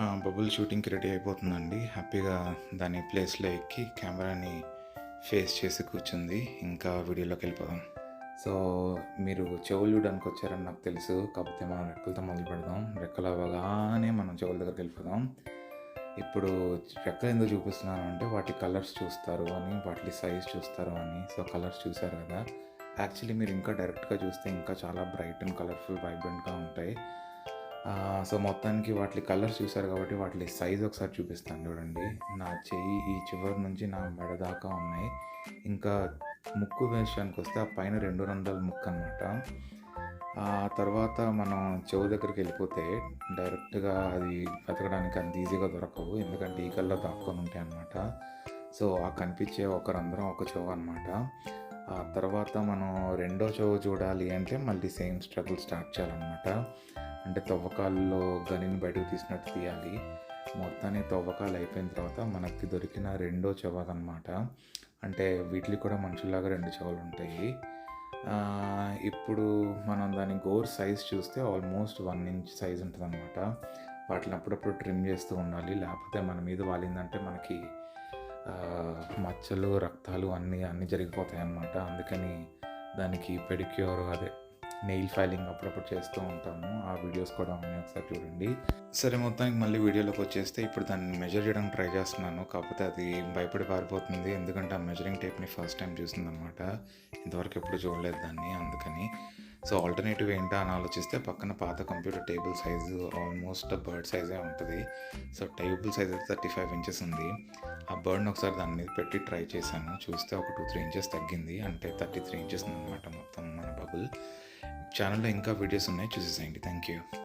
Bubble షూటింగ్కి ready అయిపోతుందండి. హ్యాపీగా దాని ప్లేస్లో ఎక్కి కెమెరాని ఫేస్ చేసి కూర్చుంది. ఇంకా వీడియోలోకి వెళ్ళిపోదాం. సో మీరు చెవులు చూడడానికి వచ్చారని నాకు తెలుసు. కాకపోతే మనం రెక్కలతో మొదలు పెడదాం. రెక్కలు అవ్వగానే మనం చెవుల దగ్గరికి వెళ్ళిపోదాం. ఇప్పుడు రెక్కలు ఎందుకు చూపిస్తున్నాను అంటే వాటి కలర్స్ చూస్తారు అని వాటి సైజ్ చూస్తారు అని. సో కలర్స్ చూసారు కదా. యాక్చువల్లీ మీరు ఇంకా డైరెక్ట్గా చూస్తే ఇంకా చాలా బ్రైట్ అండ్ కలర్ఫుల్ వైబ్రెంట్గా ఉంటాయి. సో మొత్తానికి వాటి కలర్స్ చూసారు కాబట్టి వాటి సైజ్ ఒకసారి చూపిస్తాను చూడండి. నా చెయ్యి ఈ చివరి నుంచి నా మెడ దాకా ఉన్నాయి. ఇంకా ముక్కు విషయానికి వస్తే ఆ పైన రెండు రంధ్రాల ముక్కు అనమాట ఆ తర్వాత మనం చెవు దగ్గరికి వెళ్ళిపోతే డైరెక్ట్గా అది వెతకడానికి అంత ఈజీగా దొరకవు. ఎందుకంటే ఈ కల్లో దాక్కొని ఉంటాయి అన్నమాట. సో ఆ కనిపించే ఒక రంధ్రం ఒక చెవు అనమాట ఆ తర్వాత మనం రెండో షో చూడాలి అంటే మళ్ళీ సేమ్ స్ట్రగుల్ స్టార్ట్ చేయాలన్నమాట. అంటే తవ్వకాల్లో గనిని బయటకు తీసినట్టు తీయాలి. మొత్తాన్ని తవ్వకాలు అయిపోయిన తర్వాత మనకి దొరికిన రెండో చెవక అనమాట అంటే వీటికి కూడా మనుషుల్లాగా రెండు చెవులు ఉంటాయి. ఇప్పుడు మనం దాని గోర్ సైజ్ చూస్తే ఆల్మోస్ట్ వన్ ఇంచ్ సైజ్ ఉంటుంది అనమాట వాటిని అప్పుడప్పుడు ట్రిమ్ చేస్తూ ఉండాలి. లేకపోతే మన మీద వాలిందంటే మనకి మచ్చలు రక్తాలు అన్నీ అన్నీ జరిగిపోతాయి అన్నమాట అందుకని దానికి పెడిక్యూర్ అదే నెయిల్ ఫైలింగ్ అప్పుడప్పుడు చేస్తూ ఉంటాము. ఆ వీడియోస్ కూడా ఉన్నాయి ఒకసారి చూడండి. సరే మొత్తానికి మళ్ళీ వీడియోలోకి వచ్చేస్తే ఇప్పుడు దాన్ని మెజర్ చేయడానికి ట్రై చేస్తున్నాను. కాకపోతే అది భయపడి పారిపోతుంది. ఎందుకంటే ఆ మెజరింగ్ టేప్ని ఫస్ట్ టైం చూసిందనమాట ఇంతవరకు ఎప్పుడు చూడలేదు దాన్ని. అందుకని సో ఆల్టర్నేటివ్ ఏంటా అని ఆలోచిస్తే పక్కన పాత computer table size almost bird సైజే ఉంటుంది. సో టేబుల్ సైజ్ అయితే థర్టీ ఫైవ్ ఇంచెస్ ఉంది. ఆ బర్డ్ని ఒకసారి దాని మీద పెట్టి ట్రై చేశాను. చూస్తే ఒక టూ త్రీ ఇంచెస్ తగ్గింది. అంటే థర్టీ త్రీ ఇంచెస్ ఉందన్నమాట మొత్తం మన బబుల్. ఛానల్లో ఇంకా వీడియోస్ ఉన్నాయి. చూసేసేయండి. Thank you